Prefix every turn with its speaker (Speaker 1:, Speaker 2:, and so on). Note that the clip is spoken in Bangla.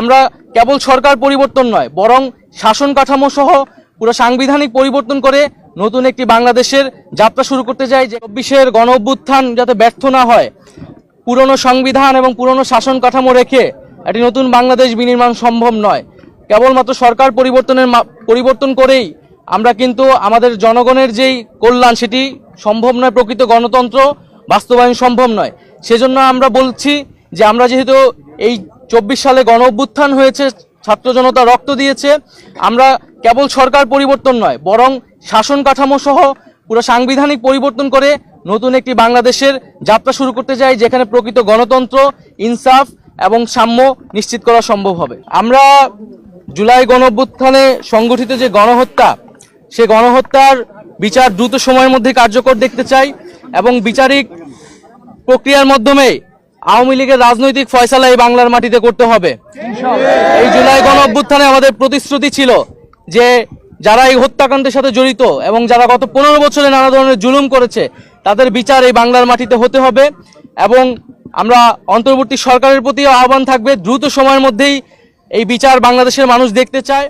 Speaker 1: আমরা কেবল সরকার পরিবর্তন নয়, বরং শাসন কাঠামো সহ পুরো সাংবিধানিক পরিবর্তন করে নতুন একটি বাংলাদেশের যাত্রা শুরু করতে চাই যে চব্বিশের গণ অভ্যুত্থান যাতে ব্যর্থ না হয়। পুরনো সংবিধান এবং পুরনো শাসন কাঠামো রেখে একটি নতুন বাংলাদেশ বিনির্মাণ সম্ভব নয়। কেবলমাত্র সরকার পরিবর্তনের পরিবর্তন করেই আমরা কিন্তু আমাদের জনগণের যেই কল্যাণ, সেটি সম্ভব নয়, প্রকৃত গণতন্ত্র বাস্তবায়ন সম্ভব নয়। সেজন্য আমরা বলছি যে আমরা যেহেতু এই চব্বিশ সালে গণ অভ্যুত্থান হয়েছে, ছাত্র জনতা রক্ত দিয়েছে। আমরা কেবল সরকার পরিবর্তন নয়, বরং শাসন কাঠামো সহ পুরো সাংবিধানিক পরিবর্তন করে নতুন একটি বাংলাদেশের যাত্রা শুরু করতে চাই, যেখানে প্রকৃত গণতন্ত্র, ইনসাফ এবং সাম্য নিশ্চিত করা সম্ভব হবে। আমরা জুলাই গণঅভ্যুত্থানে সংগঠিত যে গণহত্যা, সে গণহত্যার বিচার দ্রুত সময়ের মধ্যে কার্যকর দেখতে চাই এবং বিচারিক প্রক্রিয়ার মাধ্যমে আওয়ামী লীগের রাজনৈতিক ফয়সালা এই বাংলার মাটিতে করতে হবে। এই জুলাই গণ অভ্যুত্থানে আমাদের প্রতিশ্রুতি ছিল যে যারা এই হত্যাকাণ্ডের সাথে জড়িত এবং যারা গত পনেরো বছরে নানা ধরনের জুলুম করেছে, তাদের বিচার এই বাংলার মাটিতে হতে হবে এবং আমরা অন্তর্বর্তী সরকারের প্রতি আহ্বান থাকবে, দ্রুত সময়ের মধ্যেই এই বিচার বাংলাদেশের মানুষ দেখতে চায়।